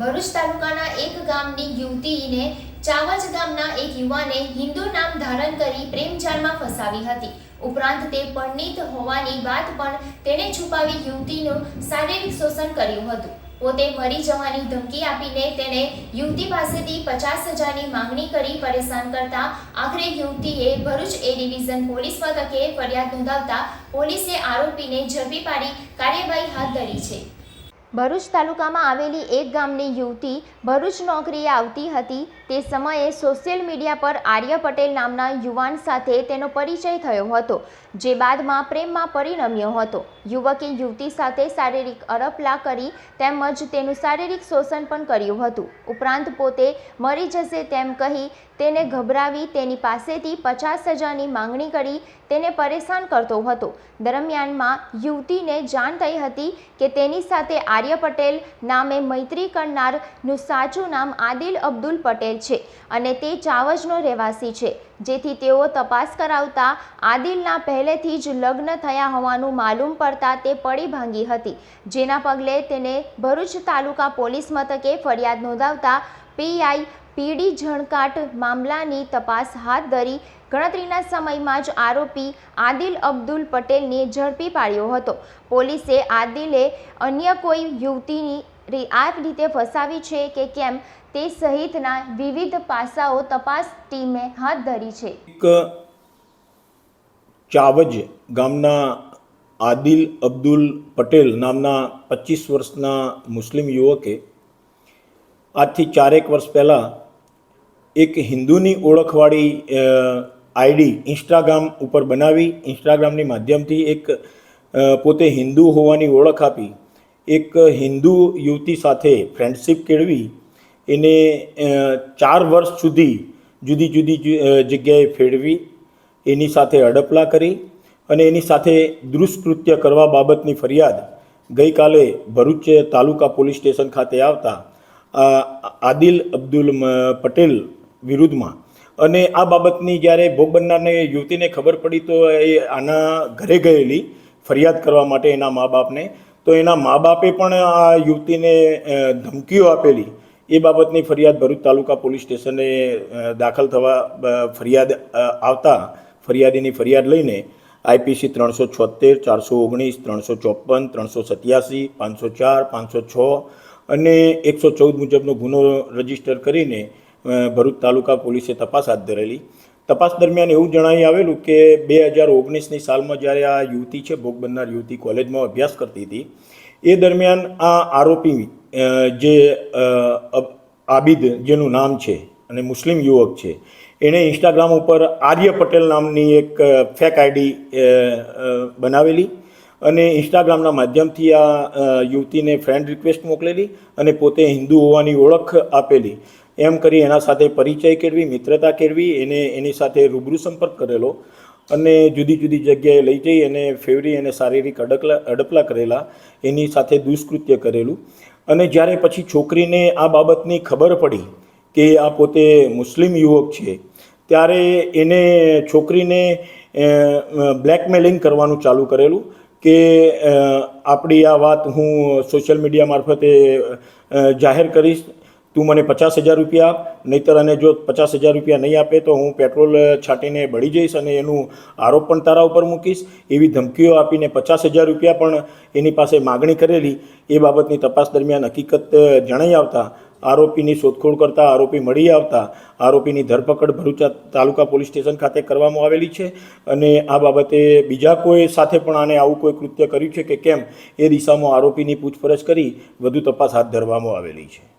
ભરૂચ તાલુકાના એક ગામની યુવતીને ચાવજ ગામના એક યુવાને હિન્દુ નામ ધારણ કરી પ્રેમજાળમાં ફસાવી હતી. ઉપરાંત તે પંડિત હોવાની વાત પણ તેણે છુપાવી યુવતીનું શારીરિક શોષણ કર્યું હતું. પોતે મરી જવાની ધમકી આપીને તેણે યુવતી પાસેથી પચાસ હજારની માંગણી કરી પરેશાન કરતા આખરે યુવતીએ ભરૂચ એ ડિવિઝન પોલીસ મથકે ફરિયાદ નોંધાવતા પોલીસે આરોપીને ઝડપી પાડી કાર્યવાહી હાથ ધરી છે. ભરૂચ તાલુકામાં આવેલી એક ગામની યુવતી ભરૂચ નોકરીએ આવતી હતી. તે સમયે સોશિયલ મીડિયા પર આર્ય પટેલ નામના યુવાન સાથે તેનો પરિચય થયો હતો, જે બાદમાં પ્રેમમાં પરિણમ્યો હતો. યુવકે યુવતી સાથે શારીરિક અરપલા કરી તેમજ તેનું શારીરિક શોષણ પણ કર્યું હતું. ઉપરાંત પોતે મરી જશે તેમ કહી તેને ગભરાવી તેની પાસેથી પચાસ હજારની માંગણી કરી તેને પરેશાન કરતો હતો. દરમિયાનમાં યુવતીને જાણ થઈ હતી કે તેની સાથે આર્ય પટેલ નામે મૈત્રી કરનારનું સાચું નામ આદિલ અબ્દુલ પટેલ છે અને તે ચાવજનો રહેવાસી છે. જેથી તેઓ તપાસ કરાવતા આદિલના પહેલેથી જ લગ્ન થયા હોવાનું માલુમ પડતા તે પડી ભાંગી હતી. જેના પગલે તેને ભરૂચ તાલુકા પોલીસ મથકે ફરિયાદ નોંધાવતા પીઆઈ પીડી ઝણકાટ મામલાની તપાસ હાથ ધરી ગણતરીના સમયમાં જ આરોપી આદિલ અબ્દુલ પટેલને ઝડપી પાડ્યો હતો. પોલીસે આદિલે અન્ય કોઈ યુવતીની આ રીતે ફસાવી છે કે કેમ તે સહિતના વિવિધ પાસાઓ તપાસ ટીમે હાથ ધરી છે. ચાવજ ગામના આદિલ અબ્દુલ પટેલ નામના પચીસ વર્ષના મુસ્લિમ યુવકે આજથી ચારેક વર્ષ પહેલાં એક હિન્દુની ઓળખવાળી આઈડી ઇન્સ્ટાગ્રામ ઉપર બનાવી, ઇન્સ્ટાગ્રામની માધ્યમથી એક પોતે હિન્દુ હોવાની ઓળખ આપી. એક હિન્દુ યુવતી સાથે ફ્રેન્ડશિપ કેળવી. એને ચાર વર્ષ સુધી જુદી જુદી જગ્યાએ ફેરવી, એની સાથે અડપલા કરી અને એની સાથે દુષ્કૃત્ય કરવા બાબતની ફરિયાદ ગઈકાલે ભરૂચ તાલુકા પોલીસ સ્ટેશન ખાતે આવતા આદિલ અબ્દુલ પટેલ વિરુદ્ધમાં. અને આ બાબતની જ્યારે ભોગ બનનારને યુવતીને ખબર પડી તો એ આના ઘરે ગયેલી ફરિયાદ કરવા માટે એના મા બાપને. તો એના મા બાપે પણ આ યુવતીને ધમકીઓ આપેલી. એ બાબતની ફરિયાદ ભરૂચ તાલુકા પોલીસ સ્ટેશને દાખલ થવા ફરિયાદ આવતા ફરિયાદીની ફરિયાદ લઈને આઈપીસી ત્રણસો છોતેર ચારસો ઓગણીસ, ત્રણસો ચોપન, ત્રણસો સત્યાસી, પાંચસો ચાર, પાંચસો છ અને એકસો ચૌદ મુજબનો ગુનો રજિસ્ટર કરીને ભરૂચ તાલુકા પોલીસે તપાસ હાથ ધરેલી. તપાસ દરમિયાન એવું જણાવી આવેલું કે બે હજાર ઓગણીસની સાલમાં જ્યારે આ યુવતી છે, ભોગ બનનાર યુવતી કોલેજમાં અભ્યાસ કરતી હતી, એ દરમિયાન આ આરોપી જે આબિદ જેનું નામ છે અને મુસ્લિમ યુવક છે, એણે ઇન્સ્ટાગ્રામ ઉપર આર્ય પટેલ નામની એક ફેક આઈડી બનાવેલી અને ઇન્સ્ટાગ્રામના માધ્યમથી આ યુવતીને ફ્રેન્ડ રિક્વેસ્ટ મોકલેલી અને પોતે હિન્દુ હોવાની ઓળખ આપેલી. એમ કરી એના સાથે પરિચય કેળવી, મિત્રતા કેળવી, એને એની સાથે રૂબરૂ સંપર્ક કરેલો અને જુદી જુદી જગ્યાએ લઈ જઈ અને ફેવરી અને શારીરિક અડકલા, અડપલા કરેલા, એની સાથે દુષ્કૃત્ય કરેલું. અને જ્યારે પછી છોકરીને આ બાબતની ખબર પડી કે આ પોતે મુસ્લિમ યુવક છે, ત્યારે એને છોકરીને બ્લેકમેલિંગ કરવાનું ચાલુ કરેલું કે આપણી આ વાત હું સોશિયલ મીડિયા મારફતે જાહેર કરીશ. તું મને પચાસ હજાર રૂપિયા આપ, નહીંતર અને જો પચાસ હજાર રૂપિયા નહીં આપે તો હું પેટ્રોલ છાંટીને બળી જઈશ અને એનું આરોપ પણ તારા ઉપર મૂકીશ. એવી ધમકીઓ આપીને પચાસ હજાર રૂપિયા પણ એની પાસે માગણી કરેલી. એ બાબતની તપાસ દરમિયાન હકીકત જણાઈ આવતા આરોપીની શોધખોળ કરતા આરોપી મળી આવતા આરોપીની ધરપકડ ભરૂચ તાલુકા પોલીસ સ્ટેશન ખાતે કરવામાં આવેલી છે અને આ બાબતે બીજા કોઈ સાથે પણ આને આવું કોઈ કૃત્ય કર્યું છે કે કેમ? એ દિશામાં આરોપીની પૂછપરછ કરી વધુ તપાસ હાથ ધરવામાં આવેલી છે.